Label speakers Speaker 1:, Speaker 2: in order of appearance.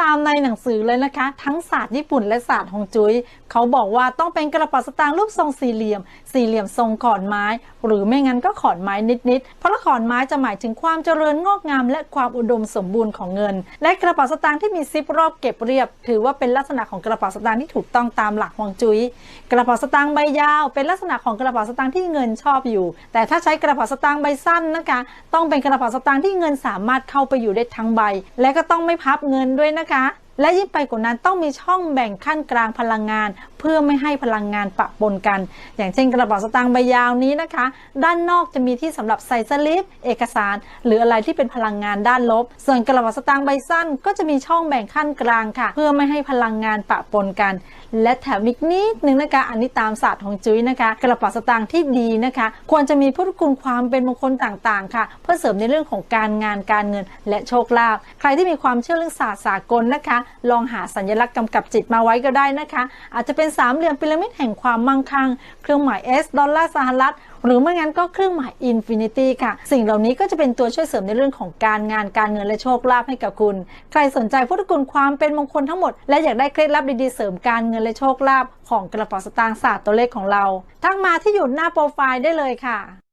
Speaker 1: ตามในหนังสือเลยนะคะ ทั้งศาสตร์ญี่ปุ่นและศาสตร์ฮวงจุ้ยเขาบอกว่าต้องเป็นกระเป๋าสตางค์รูปทรงสี่เหลี่ยม สี่เหลี่ยมทรงขอนไม้ หรือไม่งั้นก็ขอนไม้นิดๆเพราะขอนไม้จะหมายถึงความเจริญงอกงามและความอุดมสมบูรณ์ของเงิน และกระเป๋าสตางค์ที่มีซิปรอบเก็บเรียบ ถือว่าเป็นลักษณะของกระเป๋าสตางค์ที่ถูกต้องตามหลักฮวงจุ้ยกระเป๋าสตางค์ใบยาว เป็นลักษณะของกระเป๋าสตางค์ที่เงินชอบอยู่ แต่ถ้าใช้กระเป๋าสตางค์ใบสั้นนะคะ ต้องเป็นกระเป๋าสตางค์ที่เงินสามารถเข้าไปอยู่ได้ทั้งใบ และก็ต้องไม่พับเงินด้วยนะคะและยิ่งไปกว่านั้นต้องมีช่องแบ่งขั้นกลางพลังงาน พื่อไม่ให้พลังงานปะปนกัน อย่างเช่นกระเป๋าสตางค์ใบยาวนี้นะคะ ด้านนอกจะมีที่สำหรับใส่สลิป เอกสาร หรืออะไรที่เป็นพลังงานด้านลบ ส่วนกระเป๋าสตางค์ใบสั้น ก็จะมีช่องแบ่งขั้นกลางค่ะ เพื่อไม่ให้พลังงานปะปนกัน และแถมอีกนิดนึงนะคะ อันนี้ตามศาสตร์ของจุ้ยนะคะ กระเป๋าสตางค์ที่ดีนะคะ ควรจะมีพุทธคุณความเป็นมงคลต่างๆ ค่ะ เพื่อเสริมในเรื่องของการงานการเงิน และโชคลาภใครที่มีความเชื่อเรื่องศาสตร์สากลนะคะ ลองหาสัญลักษณ์กำกับจิตมาไว้ก็ได้นะคะ อาจจะเป็นสามเหลี่ยมพีระมิดแห่งความมั่งคั่ง เครื่องหมาย S ดอลลาร์สหรัฐ หรือไม่งั้นก็เครื่องหมายอินฟินิตี้ค่ะ สิ่งเหล่านี้ก็จะเป็นตัวช่วยเสริมในเรื่องของการงานการเงินและโชคลาภให้กับคุณ ใครสนใจพุทธคุณความเป็นมงคลทั้งหมด และอยากได้เคล็ดลับดีๆเสริมการเงินและโชคลาภของกระเป๋าสตางค์ศาสตร์ตัวเลขของเรา ทักมาที่อยู่หน้าโปรไฟล์ได้เลยค่ะ